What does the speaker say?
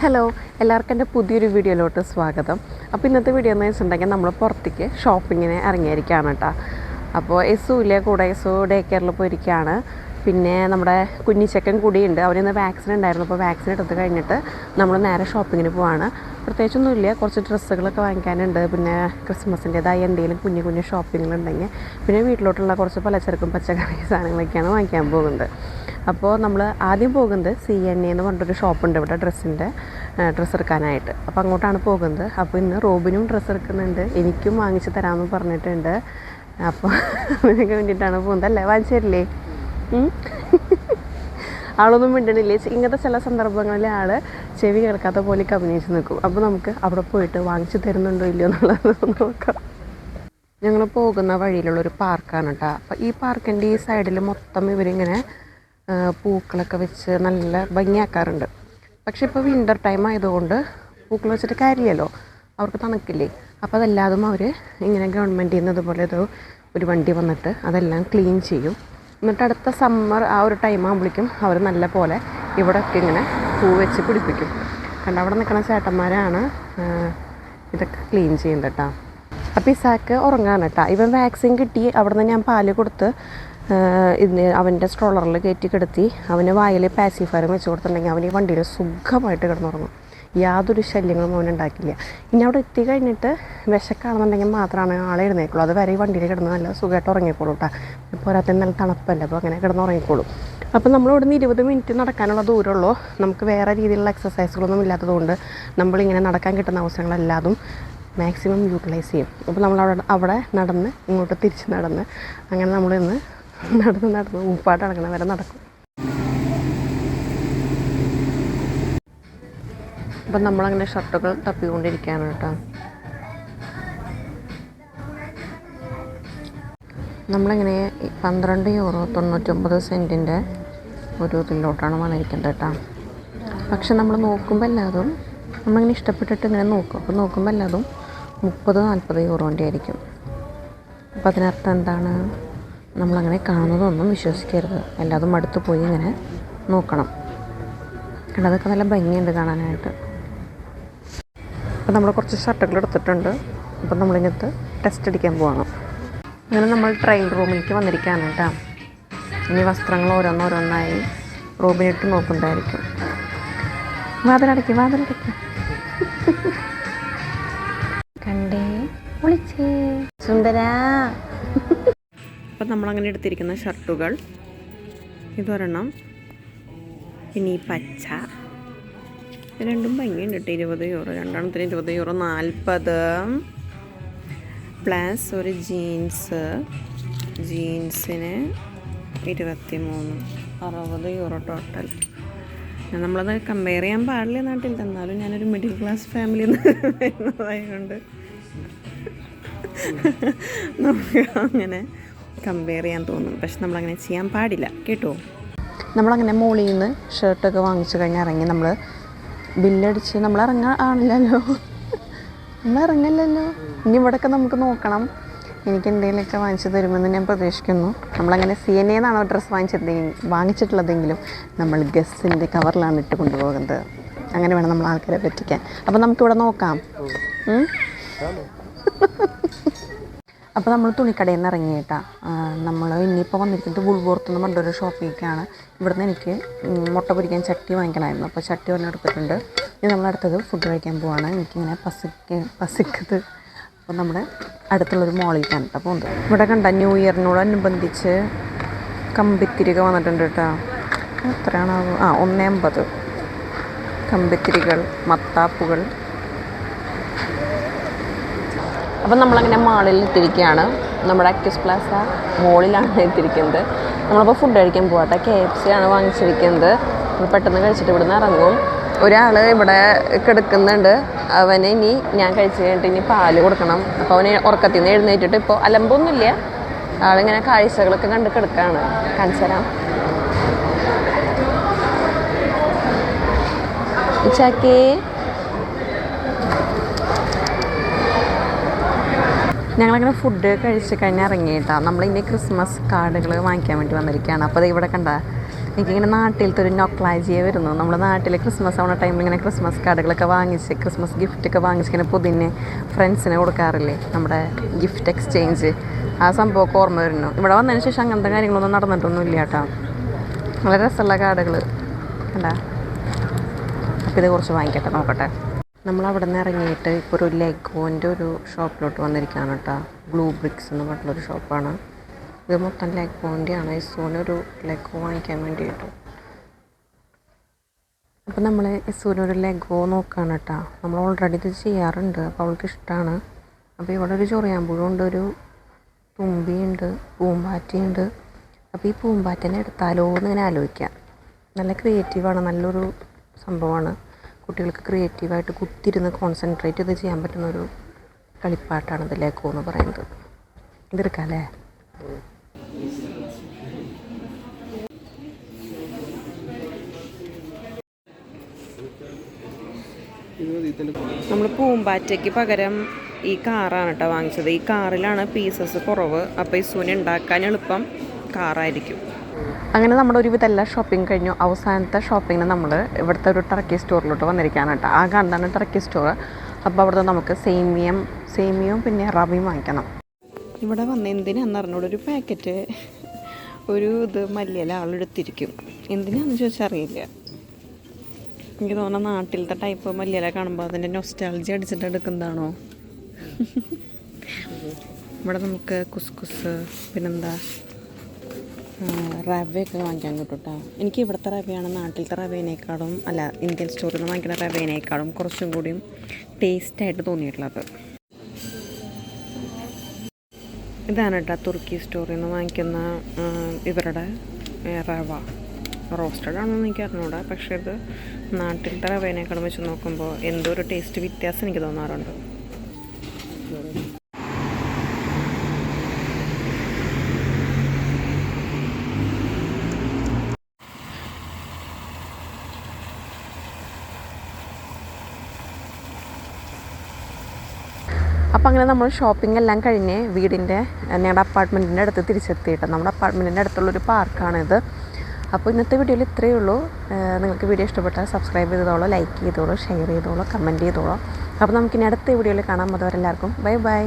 Hello എല്ലാവർക്കും എന്റെ പുതിയൊരു വീഡിയോയിലോട്ട് സ്വാഗതം. അപ്പോൾ ഇന്നത്തെ വീഡിയോ എന്ന് വെച്ചിട്ടുണ്ടെങ്കിൽ നമ്മൾ പുറത്തേക്ക് ഷോപ്പിങ്ങിന് ഇറങ്ങിയിരിക്കുകയാണ് കേട്ടോ. അപ്പോൾ ഇല്ല കൂടെ? എസു ഡേ കെയറിൽ പോയിരിക്കുകയാണ്. പിന്നെ നമ്മുടെ കുഞ്ഞിച്ചക്കൻ കൂടിയുണ്ട്. അവനിന്ന് വാക്സിൻ ഉണ്ടായിരുന്നു. അപ്പോൾ വാക്സിൻ എടുത്ത് കഴിഞ്ഞിട്ട് നമ്മൾ നേരെ ഷോപ്പിങ്ങിന് പോവാണ്. പ്രത്യേകിച്ചൊന്നുമില്ല കുറച്ച് ഡ്രസ്സുകളൊക്കെ വാങ്ങിക്കാനുണ്ട്. പിന്നെ ക്രിസ്മസിന്റേതായ എന്തെങ്കിലും കുഞ്ഞു കുഞ്ഞു ഷോപ്പിങ്ങുകളുണ്ടെങ്കിൽ പിന്നെ വീട്ടിലോട്ടുള്ള കുറച്ച് പലചരക്കും പച്ചക്കറി സാധനങ്ങളൊക്കെയാണ് വാങ്ങിക്കാൻ പോകുന്നത്. അപ്പോൾ നമ്മൾ ആദ്യം പോകുന്നത് സി എൻ എന്ന് പറഞ്ഞിട്ടൊരു ഷോപ്പുണ്ട് ഇവിടെ ഡ്രസ്സിന്റെ ഡ്രസ്സ് എടുക്കാനായിട്ട്. അപ്പോൾ അങ്ങോട്ടാണ് പോകുന്നത്. അപ്പോൾ ഇന്ന് റോബിനും ഡ്രസ്സ് എടുക്കുന്നുണ്ട്. എനിക്കും വാങ്ങിച്ചു തരാമെന്ന് പറഞ്ഞിട്ടുണ്ട്. അപ്പോൾ അതിനൊക്കെ വേണ്ടിയിട്ടാണ് പോകുന്നത്. അല്ലേ? വാങ്ങിച്ചു ആളൊന്നും മിണ്ടണില്ലേ? ഇങ്ങനത്തെ ചില സന്ദർഭങ്ങളിൽ ആൾ ചെവി കേൾക്കാത്ത പോലെ അഭിനയിച്ച് നിൽക്കും. അപ്പോൾ നമുക്ക് അവിടെ പോയിട്ട് വാങ്ങിച്ചു തരുന്നുണ്ടോ ഇല്ലയോ എന്നുള്ളത് നോക്കാം. ഞങ്ങൾ പോകുന്ന വഴിയിലുള്ളൊരു പാർക്കാണ് കേട്ടോ. അപ്പോൾ ഈ പാർക്കിന്റെ ഈ സൈഡിൽ മൊത്തം ഇവരിങ്ങനെ പൂക്കളൊക്കെ വെച്ച് നല്ല ഭംഗിയാക്കാറുണ്ട്. പക്ഷേ ഇപ്പോൾ വിന്റർ ടൈം ആയതുകൊണ്ട് പൂക്കൾ വെച്ചിട്ട് കാര്യമില്ലല്ലോ. അവർക്ക് തണുക്കില്ലേ. അപ്പോൾ അതെല്ലാതും അവർ ഇങ്ങനെ ഗവൺമെന്റിൽ നിന്ന് ഇതുപോലെ ഇത് ഒരു വണ്ടി വന്നിട്ട് അതെല്ലാം ക്ലീൻ ചെയ്യും. എന്നിട്ട് അടുത്ത സമ്മർ ആ ഒരു ടൈം ആകുമ്പോഴേക്കും അവർ നല്ല പോലെ ഇവിടെയൊക്കെ ഇങ്ങനെ പൂ വെച്ച് പിടിപ്പിക്കും. കണ്ട അവിടെ നിൽക്കുന്ന ചേട്ടന്മാരാണ് ഇതൊക്കെ ക്ലീൻ ചെയ്യുന്നത് കേട്ടോ അപ്പോൾ ഇസാക്ക് ഉറങ്ങാണ് കേട്ടോ ഇവൻ വാക്സിൻ കിട്ടി അവിടെ നിന്ന് ഞാൻ പാൽ കൊടുത്ത് ഇതിന് അവന്റെ സ്ട്രോളറിൽ കയറ്റി കിടത്തി. അവന് വായിൽ പാസിഫയറും വെച്ച് കൊടുത്തിട്ടുണ്ടെങ്കിൽ അവൻ ഈ വണ്ടിയിൽ സുഖമായിട്ട് കിടന്നുറങ്ങും. യാതൊരു ശല്യങ്ങളും അവൻ ഉണ്ടാക്കില്ല. ഇനി അവിടെ എത്തി കഴിഞ്ഞിട്ട് വിശക്കാണെന്നുണ്ടെങ്കിൽ മാത്രമാണ് ആളെ എഴുന്നേക്കുള്ളൂ അത് വരെ ഈ വണ്ടിയിൽ കിടന്ന് നല്ല സുഖമായിട്ട് ഉറങ്ങിക്കോളൂ കേട്ടോ പോരാത്ത നല്ല തണുപ്പല്ല അപ്പോൾ അങ്ങനെ കിടന്ന് ഉറങ്ങിക്കോളും. അപ്പോൾ നമ്മൾ ഇവിടുന്ന് ഇരുപത് മിനിറ്റ് നടക്കാനുള്ള ദൂരമുള്ളൂ. നമുക്ക് വേറെ രീതിയിലുള്ള എക്സസൈസുകളൊന്നും ഇല്ലാത്തതുകൊണ്ട് നമ്മളിങ്ങനെ നടക്കാൻ കിട്ടുന്ന അവസരങ്ങളെല്ലാതും മാക്സിമം യൂട്ടിലൈസ് ചെയ്യും. അപ്പോൾ നമ്മൾ അവിടെ അവിടെ നടന്ന് ഇങ്ങോട്ട് തിരിച്ച് നടന്ന് അങ്ങനെ നമ്മൾ ഇന്ന് നടന്ന് നടന്ന്. ഉപ്പാട്ട് നടക്കണ വരെ നടക്കും. അപ്പം നമ്മളങ്ങനെ ഷർട്ടുകൾ തപ്പിക്കൊണ്ടിരിക്കുകയാണ് കേട്ടോ. നമ്മളിങ്ങനെ പന്ത്രണ്ട് യൂറോ തൊണ്ണൂറ്റൊമ്പത് സെന്റിന്റെ ഒരു ഇതിലോട്ടാണ് വന്നിരിക്കുന്നത് കേട്ടോ. പക്ഷെ നമ്മൾ നോക്കുമ്പോൾ എല്ലാതും നമ്മളിങ്ങനെ ഇഷ്ടപ്പെട്ടിട്ട് ഇങ്ങനെ നോക്കും. അപ്പോൾ നോക്കുമ്പോൾ എല്ലാതും മുപ്പത് നാൽപ്പത് യൂറോന്റെ ആയിരിക്കും. അപ്പോൾ അതിനർത്ഥം എന്താണ്? നമ്മളങ്ങനെ കാണുന്നതൊന്നും വിശ്വസിക്കരുത്. എല്ലാതും അടുത്ത് പോയി ഇങ്ങനെ നോക്കണം. കാരണം അതൊക്കെ നല്ല ഭംഗിയുണ്ട് കാണാനായിട്ട്. അപ്പോൾ നമ്മൾ കുറച്ച് ഷർട്ടുകൾ എടുത്തിട്ടുണ്ട്. അപ്പം നമ്മളിങ്ങനത്തെ ടെസ്റ്റ് അടിക്കാൻ പോവാണ്. അങ്ങനെ നമ്മൾ ട്രയൽ റൂമിലേക്ക് വന്നിരിക്കുകയാണ് കേട്ടോ. ഇനി വസ്ത്രങ്ങൾ ഓരോന്നോരോന്നായി റൂമിലിട്ട് നോക്കുന്നുണ്ടായിരിക്കും. വാതിലടയ്ക്ക് വാതിലടയ്ക്ക് കണ്ടേ വിളിച്ചേ സുന്ദരാ. അപ്പം നമ്മളങ്ങനെ എടുത്തിരിക്കുന്ന ഷർട്ടുകൾ. ഇതൊരെണ്ണം ഈ പച്ച. രണ്ടും ഭംഗിയുണ്ട് കേട്ടോ ഇരുപത് യൂറോ രണ്ടെണ്ണത്തിന് ഇരുപത് യൂറോ നാൽപ്പത്. പ്ലസ് ഒരു ജീൻസ് ജീൻസിന് ഇരുപത്തി മൂന്ന് അറുപത് യൂറോ ടോട്ടൽ നമ്മളത് കമ്പയർ ചെയ്യാൻ പാടില്ല നാട്ടിൽ എന്നാലും ഞാനൊരു മിഡിൽ ക്ലാസ് ഫാമിലിയിൽ നിന്ന് വരുന്നതായതുകൊണ്ട് നമുക്ക് അങ്ങനെ കമ്പയർ ചെയ്യാൻ തോന്നും. പക്ഷെ നമ്മളങ്ങനെ ചെയ്യാൻ പാടില്ല. കേട്ടോ? നമ്മളങ്ങനെ മോളിൽ നിന്ന് ഷർട്ടൊക്കെ വാങ്ങിച്ചു കഴിഞ്ഞാൽ ഇറങ്ങി നമ്മൾ ബില്ലടിച്ച് നമ്മൾ ഇറങ്ങാൻ ആണില്ലല്ലോ നമ്മൾ ഇറങ്ങില്ലല്ലോ ഇനി ഇവിടെയൊക്കെ നമുക്ക് നോക്കണം. എനിക്ക് എന്തെങ്കിലുമൊക്കെ വാങ്ങിച്ചു തരുമെന്ന് ഞാൻ പ്രതീക്ഷിക്കുന്നു. നമ്മളങ്ങനെ സി എൻ എന്നാണോ ഡ്രസ്സ് വാങ്ങിച്ചത് വാങ്ങിച്ചിട്ടുള്ളതെങ്കിലും നമ്മൾ ഗസ്സിന്റെ കവറിലാണ് ഇട്ട് കൊണ്ടുപോകുന്നത്. അങ്ങനെ വേണം നമ്മൾ ആൾക്കാരെ പറ്റിക്കാൻ. അപ്പോൾ നമുക്കിവിടെ നോക്കാം? അപ്പോൾ നമ്മൾ തുണിക്കടയിൽ നിന്ന് ഇറങ്ങി കേട്ടാ നമ്മൾ ഇനിയിപ്പോൾ വന്നിരിക്കുന്നത് ഗുൾബോർത്ത് എന്ന് പറഞ്ഞൊരു ഷോപ്പിലേക്കാണ്. ഇവിടുന്ന് എനിക്ക് മുട്ട പൊരിക്കാൻ ചട്ടി വാങ്ങിക്കണമായിരുന്നു. അപ്പോൾ ചട്ടി ഒരെണ്ണം എടുത്തിട്ടുണ്ട്. ഇനി നമ്മൾ അടുത്തത് ഫുഡ് കഴിക്കാൻ പോവാണ്. എനിക്കിങ്ങനെ പസിക്ക് പസിക്കത്. അപ്പോൾ നമ്മുടെ അടുത്തുള്ളൊരു മോളിലേക്കാണ് കേട്ടോ പോകുന്നത് ഇവിടെ കണ്ട ന്യൂ ഇയറിനോടനുബന്ധിച്ച് കമ്പിത്തിരിക വന്നിട്ടുണ്ട് കേട്ടോ എത്രയാണോ ആ ഒന്നേ അമ്പത്. കമ്പിത്തിരികൾ മത്താപ്പുകൾ. അപ്പം നമ്മളങ്ങനെ മാളിൽ എത്തിയിരിക്കുകയാണ് നമ്മുടെ അക്യൂസ് പ്ലാസ മോളിലാണ് എത്തിയിരിക്കുന്നത് നമ്മളപ്പോൾ ഫുഡ് കഴിക്കാൻ പോകട്ടെ കെ എഫ് സി ആണ് വാങ്ങിച്ചിരിക്കുന്നത്. പെട്ടെന്ന് കഴിച്ചിട്ട് ഇവിടുന്ന് ഇറങ്ങും. ഒരാൾ ഇവിടെ കിടക്കുന്നുണ്ട്. അവന് ഇനി ഞാൻ കഴിച്ച് കഴിഞ്ഞിട്ട് ഇനി പാൽ കൊടുക്കണം. അപ്പോൾ അവന് ഉറക്കത്തിൽ നിന്ന് എഴുന്നേറ്റിട്ട് ഇപ്പോൾ അലമ്പൊന്നുമില്ല. ആളിങ്ങനെ കാഴ്ചകളൊക്കെ കണ്ട് കിടക്കുകയാണ് കാണിച്ചരാം ചാക്കേ ഞങ്ങളങ്ങനെ ഫുഡ് കഴിച്ച് കഴിഞ്ഞ് ഇറങ്ങിയിട്ടാണ് നമ്മളിനി ക്രിസ്മസ് കാർഡുകൾ വാങ്ങിക്കാൻ വേണ്ടി വന്നിരിക്കുകയാണ് അപ്പോൾ അത് ഇവിടെ കണ്ട. എനിക്കിങ്ങനെ നാട്ടിലത്തെ ഒരു നൊക്ലാജിയെ വരുന്നു. നമ്മുടെ നാട്ടിൽ ക്രിസ്മസ് ആവുന്ന ടൈമിൽ ഇങ്ങനെ ക്രിസ്മസ് കാർഡുകളൊക്കെ വാങ്ങിച്ച് ക്രിസ്മസ് ഗിഫ്റ്റൊക്കെ വാങ്ങിച്ച് ഇങ്ങനെ പുതിനെ ഫ്രണ്ട്സിന് കൊടുക്കാറില്ലേ? നമ്മുടെ ഗിഫ്റ്റ് എക്സ്ചേഞ്ച് ആ സംഭവമൊക്കെ ഓർമ്മ വരുന്നു. ഇവിടെ വന്നതിന് ശേഷം അങ്ങനത്തെ കാര്യങ്ങളൊന്നും നടന്നിട്ടൊന്നും ഇല്ല കേട്ടോ. വളരെ രസമുള്ള കാർഡുകൾ കണ്ടാ? അപ്പോൾ ഇത് കുറച്ച് വാങ്ങിക്കട്ടെ നോക്കട്ടെ. നമ്മൾ അവിടെ നിന്ന് ഇറങ്ങിയിട്ട് ഇപ്പോൾ ഒരു ലെഗോന്റെ ഒരു ഷോപ്പിലോട്ട് വന്നിരിക്കുകയാണ് കേട്ടോ. ഗ്ലൂ ബ്രിക്സ് എന്ന് പറഞ്ഞിട്ടുള്ളൊരു ഷോപ്പാണ്. ഇത് മൊത്തം ലെഗോന്റെയാണ് ഇസൂനൊരു ലെഗോ വാങ്ങിക്കാൻ വേണ്ടിയിട്ട്. അപ്പോൾ നമ്മൾ ഇസൂനൊരു ലെഗോ നോക്കുകയാണ് കേട്ടോ. നമ്മൾ ഓൾറെഡി ഇത് ചെയ്യാറുണ്ട്. അപ്പോൾ അവൾക്ക് ഇഷ്ടമാണ് അപ്പോൾ ഇവിടെ ഒരു ചൊറിയാമ്പുഴുണ്ട് ഒരു തുമ്പിയുണ്ട് പൂമ്പാറ്റയുണ്ട്. അപ്പോൾ ഈ പൂമ്പാറ്റനെ എടുത്താലോ എന്ന് ഇങ്ങനെ ആലോചിക്കാം. നല്ല ക്രിയേറ്റീവാണ് നല്ലൊരു സംഭവമാണ്. കുട്ടികൾക്ക് ക്രിയേറ്റീവായിട്ട് കുത്തിരുന്ന് കോൺസെൻട്രേറ്റ് ചെയ്ത് ചെയ്യാൻ പറ്റുന്ന ഒരു കളിപ്പാട്ടാണ് ഇത് ലേക്കോ എന്ന് പറയുന്നത്. ഇതെടുക്കാം അല്ലേ നമ്മൾ പൂമ്പാറ്റയ്ക്ക് പകരം ഈ കാറാണ് കേട്ടോ വാങ്ങിച്ചത്. ഈ കാറിലാണ് പീസസ് കുറവ്. അപ്പോൾ ഈ സൂന ഉണ്ടാക്കാൻ എളുപ്പം കാറായിരിക്കും. അങ്ങനെ നമ്മുടെ ഒരുവിധം എല്ലാ ഷോപ്പിംഗ് കഴിഞ്ഞു. അവസാനത്തെ ഷോപ്പിങ്ങിന് നമ്മൾ ഇവിടുത്തെ ഒരു ടർക്കി സ്റ്റോറിലോട്ട് വന്നിരിക്കുകയാണ് കേട്ടോ. ആ കണ്ടാണ് ടർക്കി സ്റ്റോർ അപ്പോൾ അവിടുത്തെ നമുക്ക് സേമിയം സേമിയവും പിന്നെ റവയും വാങ്ങിക്കണം. ഇവിടെ വന്ന് എന്തിനാന്ന് അറിഞ്ഞൂടെ? ഒരു പാക്കറ്റ് ഒരു ഇത് മല്ലിയില ആളെടുത്തിരിക്കും. എന്തിനാന്ന് ചോദിച്ചാൽ അറിയില്ല. എനിക്ക് തോന്നുന്ന നാട്ടിലത്തെ ടൈപ്പ് മല്ലിയില കാണുമ്പോൾ അതിന്റെ നൊസ്റ്റാൾജി അടിച്ചിട്ട് എടുക്കുന്നതാണോ? ഇവിടെ നമുക്ക് കുസ്കുസ് പിന്നെന്താ? റവയൊക്കെ വാങ്ങിക്കാൻ കിട്ടും കേട്ടോ എനിക്ക് ഇവിടുത്തെ റവയാണ് നാട്ടിലത്തെ റവേനേക്കാളും അല്ല ഇന്ത്യൻ സ്റ്റോറിൽ നിന്ന് വാങ്ങിക്കുന്ന റവേനേക്കാളും കുറച്ചും കൂടിയും ടേസ്റ്റായിട്ട് തോന്നിയിട്ടുള്ളത്. ഇതാണ് കേട്ടോ തുർക്കി സ്റ്റോറിൽ നിന്ന് വാങ്ങിക്കുന്ന ഇവരുടെ റവ. റോസ്റ്റഡ് ആണെന്ന് എനിക്ക് അറിഞ്ഞൂടാ പക്ഷേ ഇത് നാട്ടിലത്തെ റവേനേക്കാളും വെച്ച് നോക്കുമ്പോൾ എന്തോ ഒരു ടേസ്റ്റ് വ്യത്യാസം എനിക്ക് തോന്നാറുണ്ട്. അപ്പോൾ അങ്ങനെ നമ്മൾ ഷോപ്പിംഗ് എല്ലാം കഴിഞ്ഞ് വീടിന്റെ ഞങ്ങളുടെ അപ്പാർട്ട്മെന്റിന്റെ അടുത്ത് തിരിച്ചെത്തിയിട്ട് നമ്മുടെ അപ്പാർട്ട്മെന്റിന്റെ അടുത്തുള്ളൊരു പാർക്കാണിത് അപ്പോൾ ഇന്നത്തെ വീഡിയോയിൽ ഇത്രയേ ഉള്ളൂ. നിങ്ങൾക്ക് വീഡിയോ ഇഷ്ടപ്പെട്ടാൽ സബ്സ്ക്രൈബ് ചെയ്തോളൂ ലൈക്ക് ചെയ്തോളൂ ഷെയർ ചെയ്തോളൂ കമന്റ് ചെയ്തോളൂ. അപ്പോൾ നമുക്കിനി അടുത്ത വീഡിയോയിൽ കാണാം. അതുവരെ എല്ലാവർക്കും ബൈ ബൈ